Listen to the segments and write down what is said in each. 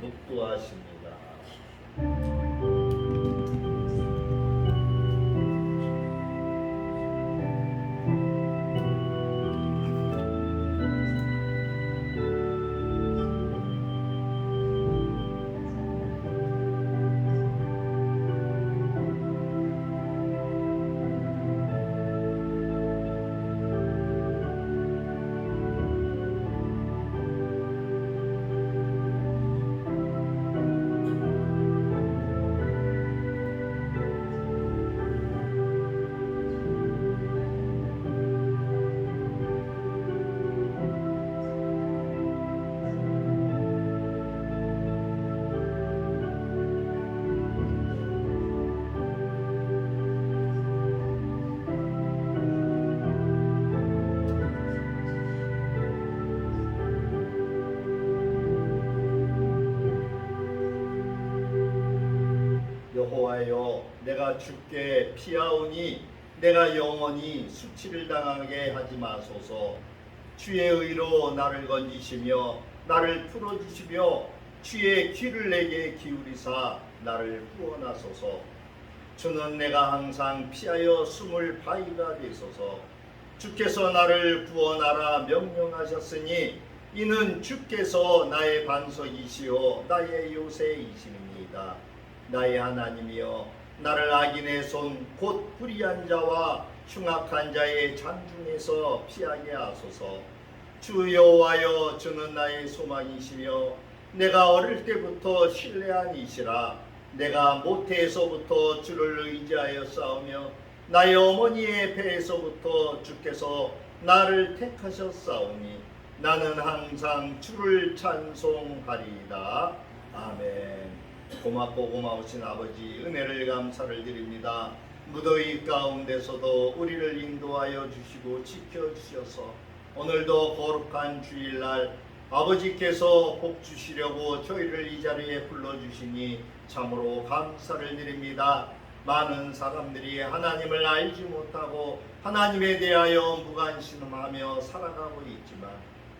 묵도하십니다. 주께 피하오니 내가 영원히 수치를 당하게 하지 마소서. 주의 의로 나를 건지시며 나를 풀어주시며 주의 귀를 내게 기울이사 나를 구원하소서. 주는 내가 항상 피하여 숨을 바위가 되소서. 주께서 나를 구원하라 명령하셨으니 이는 주께서 나의 반석이시요 나의 요새이심입니다. 나의 하나님이여 나를 악인의 손 곧 불의한 자와 흉악한 자의 잔중에서 피하게 하소서. 주 여호와여 주는 나의 소망이시며 내가 어릴 때부터 신뢰한 이시라. 내가 모태에서부터 주를 의지하여 싸우며 나의 어머니의 배에서부터 주께서 나를 택하셨사오니 나는 항상 주를 찬송하리이다. 아멘 고맙고 고마우신 아버지 은혜를 감사를 드립니다. 무더위 가운데서도 우리를 인도하여 주시고 지켜 주셔서 오늘도 거룩한 주일날 아버지께서 복 주시려고 저희를 이 자리에 불러 주시니 참으로 감사를 드립니다. 많은 사람들이 하나님을 알지 못하고 하나님에 대하여 무관심하며 살아가고 있지만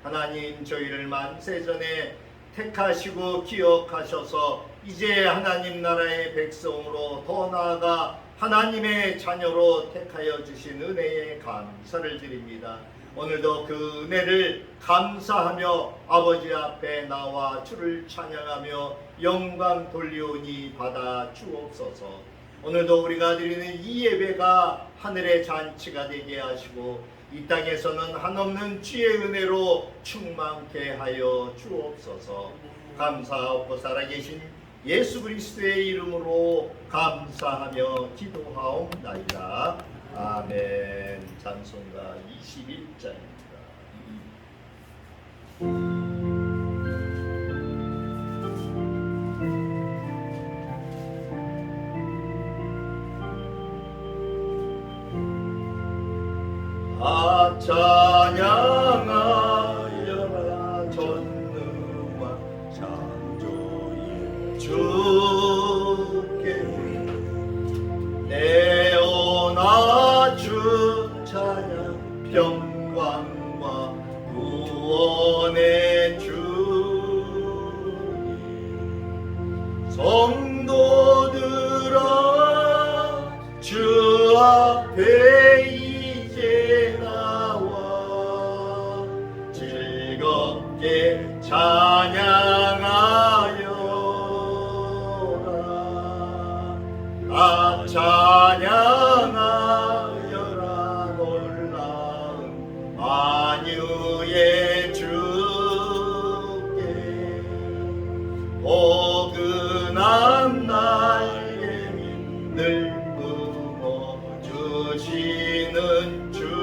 하나님 저희를 만세 전에 택하시고 기억하셔서 이제 하나님 나라의 백성으로 더 나아가 하나님의 자녀로 택하여 주신 은혜에 감사를 드립니다. 오늘도 그 은혜를 감사하며 아버지 앞에 나와 주를 찬양하며 영광 돌리오니 받아 주옵소서. 오늘도 우리가 드리는 이 예배가 하늘의 잔치가 되게 하시고 이 땅에서는 한없는 주의 은혜로 충만케 하여 주옵소서. 감사하고 살아계신 예수 그리스도의 이름으로 감사하며 기도하옵나이다. 아멘. 찬송가 21장입니다. 아 찬양 찬양 평강과 구원의 포근한 날개 늘 품어 주시는 주님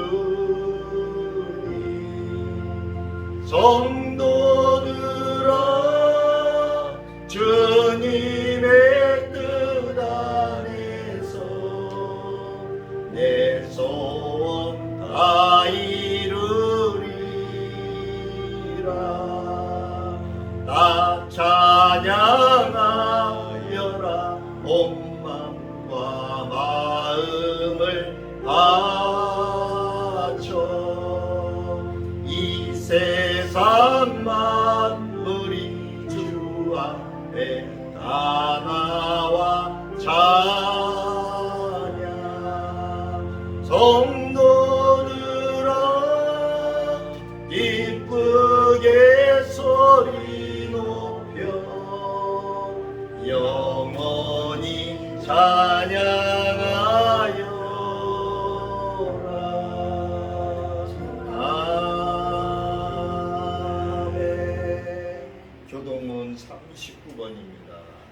아, 바쳐 이 세상 만물이 주 앞에 다 39번입니다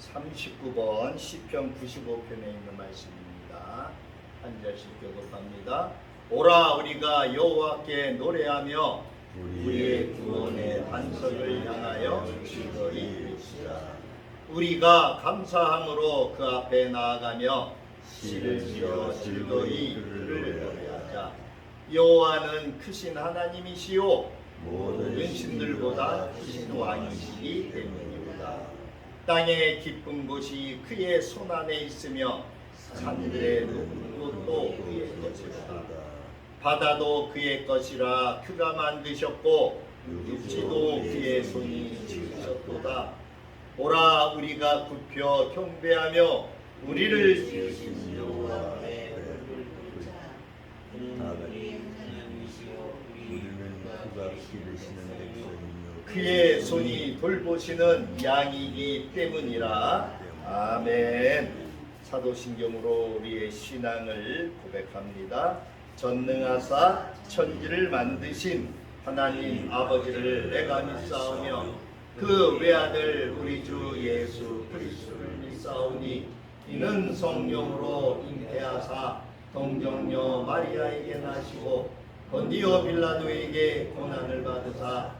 삼십구 번 시편 95편에 있는 말씀입니다. 한 절씩 교독합니다. 오라 우리가 여호와께 노래하며 우리의 구원의 반석을 향하여 즐거이 외치자. 우리가 감사함으로 그 앞에 나아가며 시를 지어 즐거이 그를 노래하자. 여호와는 크신 하나님이시요 모든 신들보다 크신 왕이시기 때문이로다. 땅의 깊은 곳이 그의 손 안에 있으며 산들의 높은 곳도 그의 것이로다. 바다도 그의 것이라 그가 만드셨고 육지도 그의 손이 지으셨도다. 오라 우리가 굽혀 경배하며 우리를 지으신 여호와 그의 손이 돌보시는 양이기 때문이라. 아멘. 사도신경으로 우리의 신앙을 고백합니다. 전능하사 천지를 만드신 하나님 아버지를 내가 믿사오며 그 외아들 우리 주 예수 그리스도를 믿사오니 이는 성령으로 잉태하사 동정녀 마리아에게 나시고 본디오 빌라도에게 고난을 받으사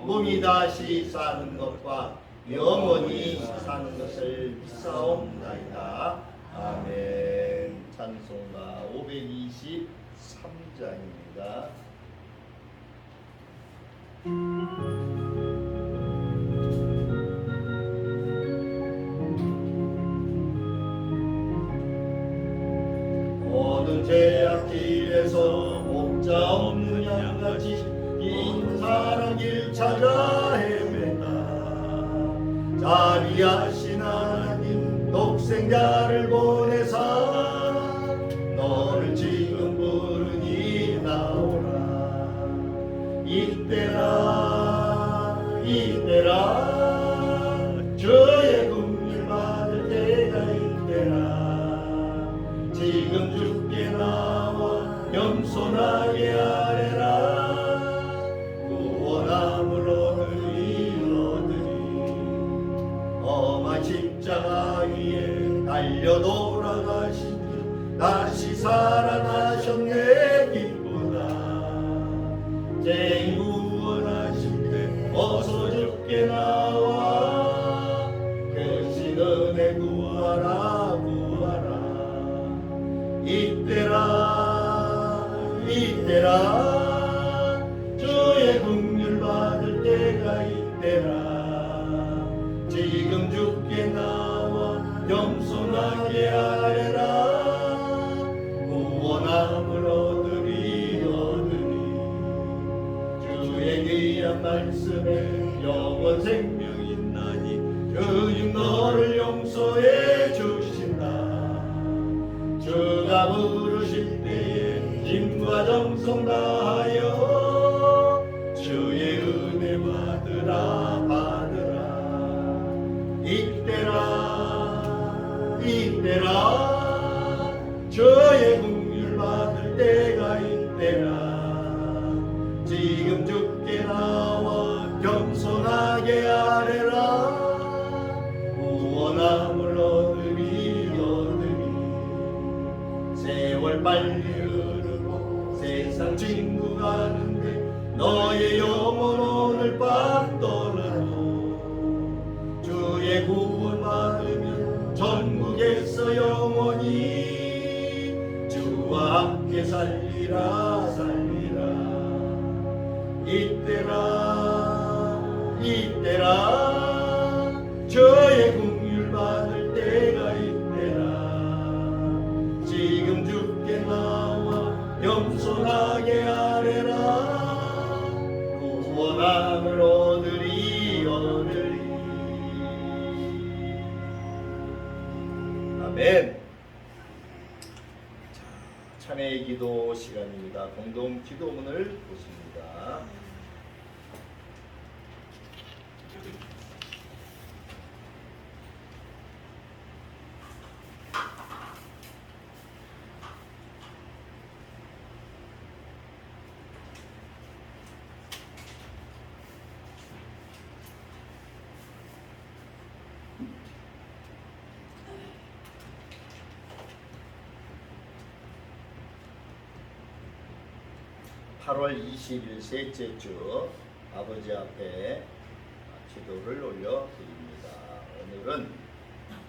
몸이 다시 사는 것과 영원히 사는 것을 믿사옵나이다. 아멘. 찬송가 523장입니다. 찾아 헤맨다 자비하신 하나님 독생자를 보내 십자가 위에 달려 돌아가신 주 다시 살아나셨네 기쁘다. 제 구원하실 때 어서 죽게 나와. 그신 은혜 구하라 구하라. 이때라 이때라 말씀에 영원 생명 있나니 그중 너를 용서해 주신다. 주가 부르실 때에 힘과 정성 다 아뢰라 구원함을 얻으리 얻으리 세월 빨리 흐르고 세상 친구 가는데 너의 영혼 오늘 밤 떠나도 주의 구원 받으면 전국에서 영원히 주와 함께 살리라 공동 기도문을 보십니다 8월 20일 셋째 주 아버지 앞에 기도를 올려드립니다. 오늘은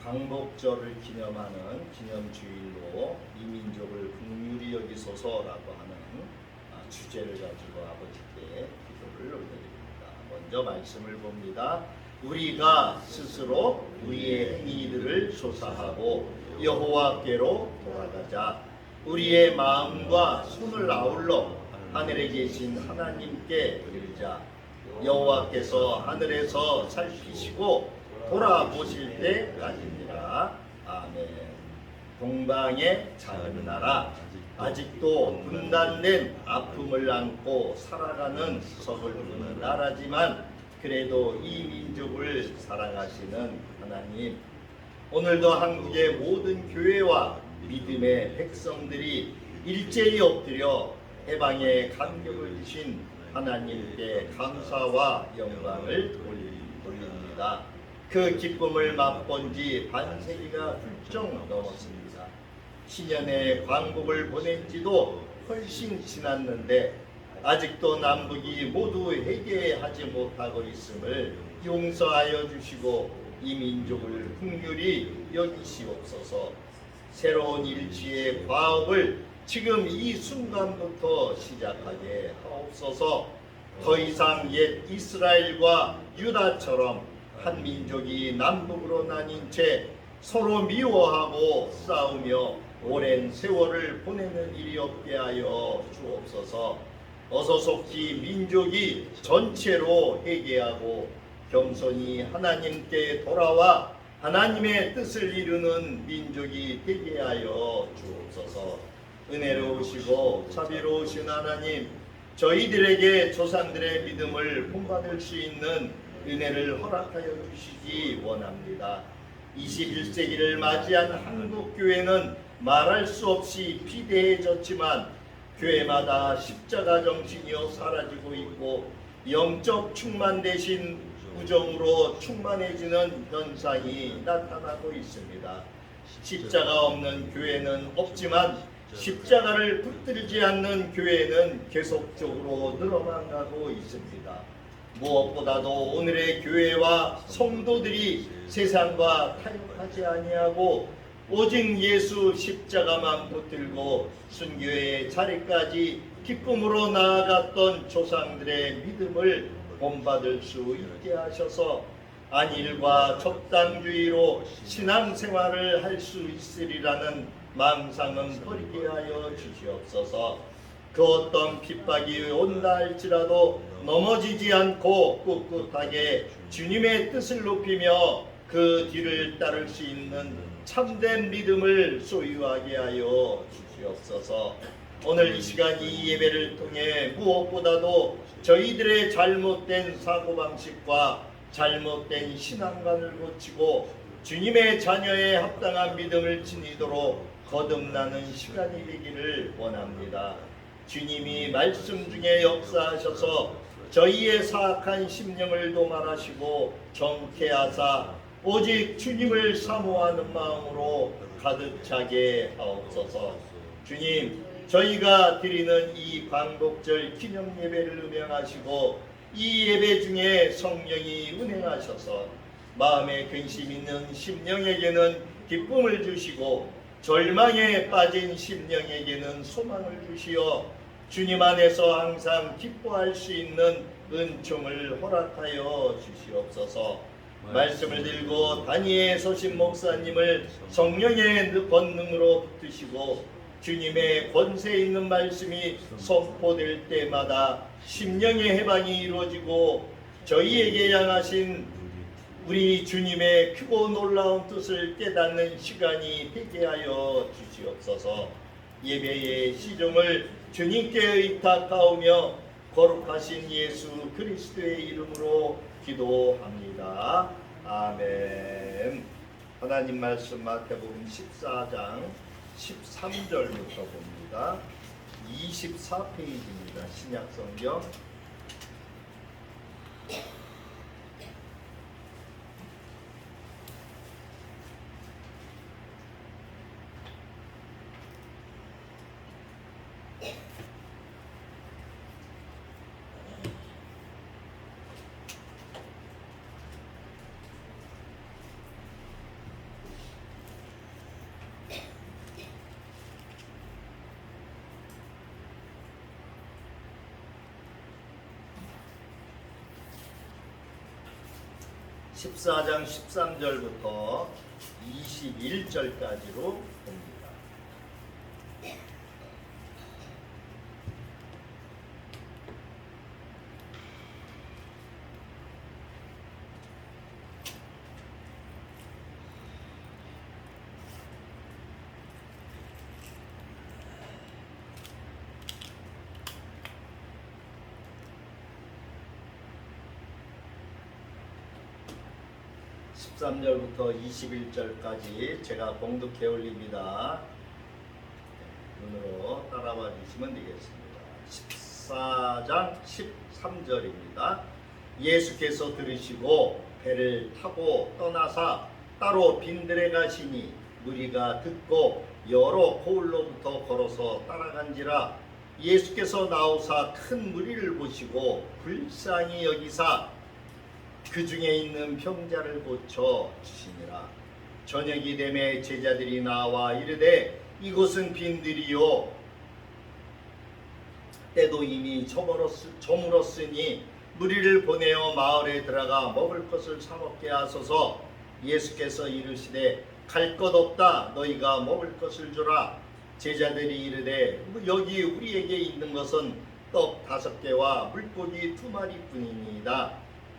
광복절을 기념하는 기념주일로 이 민족을 국률이 여기소서라고 하는 아, 주제를 가지고 아버지께 기도를 올려드립니다. 먼저 말씀을 봅니다. 우리가 스스로 우리의 행위들을 조사하고 여호와께로 돌아가자. 우리의 마음과 손을 아울러 하늘에 계신 하나님께 드리자. 여호와께서 하늘에서 살피시고 돌아보실 때까지니라. 아멘. 동방의 작은 나라 아직도 분단된 아픔을 안고 살아가는 서글픈 나라지만 그래도 이 민족을 사랑하시는 하나님 오늘도 한국의 모든 교회와 믿음의 백성들이 일제히 엎드려 해방의 감격을 주신 하나님께 감사와 영광을 돌립니다. 그 기쁨을 맛본 지 반세기가 훌쩍 넘었습니다. 신년의 광복을 보낸 지도 훨씬 지났는데 아직도 남북이 모두 회개하지 못하고 있음을 용서하여 주시고 이 민족을 풍휼히 여기시옵소서 새로운 일치의 과업을 지금 이 순간부터 시작하게 하옵소서. 더 이상 옛 이스라엘과 유다처럼 한 민족이 남북으로 나뉜 채 서로 미워하고 싸우며 오랜 세월을 보내는 일이 없게 하여 주옵소서. 어서 속히 민족이 전체로 회개하고 겸손히 하나님께 돌아와 하나님의 뜻을 이루는 민족이 되게 하여 주옵소서 은혜로우시고 자비로우신 하나님 저희들에게 조상들의 믿음을 본받을 수 있는 은혜를 허락하여 주시기 원합니다. 21세기를 맞이한 한국 교회는 말할 수 없이 비대해졌지만 교회마다 십자가 정신이요 사라지고 있고 영적 충만 대신 우정으로 충만해지는 현상이 나타나고 있습니다. 십자가 없는 교회는 없지만 십자가를 붙들지 않는 교회는 계속적으로 늘어만 가고 있습니다. 무엇보다도 오늘의 교회와 성도들이 세상과 타협하지 아니하고 오직 예수 십자가만 붙들고 순교의 자리까지 기쁨으로 나아갔던 조상들의 믿음을 본받을 수 있게 하셔서 안일과 적당주의로 신앙생활을 할 수 있으리라는 망상은 버리게 하여 주시옵소서. 그 어떤 핍박이 온다 할지라도 넘어지지 않고 꿋꿋하게 주님의 뜻을 높이며 그 뒤를 따를 수 있는 참된 믿음을 소유하게 하여 주시옵소서. 오늘 이 시간 이 예배를 통해 무엇보다도 저희들의 잘못된 사고방식과 잘못된 신앙관을 고치고 주님의 자녀의 합당한 믿음을 지니도록 거듭나는 시간이 되기를 원합니다. 주님이 말씀 중에 역사하셔서 저희의 사악한 심령을 도말하시고 정케하사 오직 주님을 사모하는 마음으로 가득 차게 하옵소서. 주님, 저희가 드리는 이 광복절 기념 예배를 음행하시고 이 예배 중에 성령이 운행하셔서 마음에 근심 있는 심령에게는 기쁨을 주시고 절망에 빠진 심령에게는 소망을 주시어 주님 안에서 항상 기뻐할 수 있는 은총을 허락하여 주시옵소서. 말씀을 들고 다니엘 소신 목사님을 성령의 권능으로 붙드시고 주님의 권세 있는 말씀이 선포될 때마다 심령의 해방이 이루어지고 저희에게 향하신 우리 주님의 크고 놀라운 뜻을 깨닫는 시간이 되게 하여 주시옵소서. 예배의 시종을 주님께 의탁하오며 거룩하신 예수 그리스도의 이름으로 기도합니다. 아멘. 하나님 말씀 마태복음 14장 13절부터 봅니다. 24페이지입니다. 신약 성경 14장 13절부터 21절까지로 봅니다. 십삼 절부터 21절까지 제가 봉독해 올립니다. 눈으로 따라와 주시면 되겠습니다. 14장 13절입니다. 예수께서 들으시고 배를 타고 떠나사 따로 빈들에 가시니 무리가 듣고 여러 고을로부터 걸어서 따라간지라 예수께서 나오사 큰 무리를 보시고 불쌍히 여기사 그 중에 있는 병자를 고쳐 주시니라. 저녁이 되매 제자들이 나와 이르되 이곳은 빈들이요. 때도 이미 저물었, 저물었으니 무리를 보내어 마을에 들어가 먹을 것을 사 먹게 하소서. 예수께서 이르시되 갈 것 없다. 너희가 먹을 것을 주라. 제자들이 이르되 여기 우리에게 있는 것은 떡 다섯 개와 물고기 두 마리뿐이니이다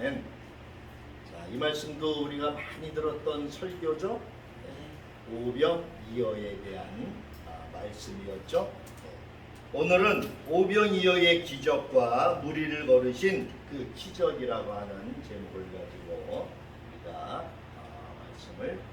자, 이 말씀도 우리가 많이 들었던 설교죠. 네. 오병 이어에 대한 아, 말씀이었죠. 네. 오늘은 오병 이어의 기적과 무리를 걸으신 그 기적이라고 하는 제목을 가지고 우리가 아, 말씀을.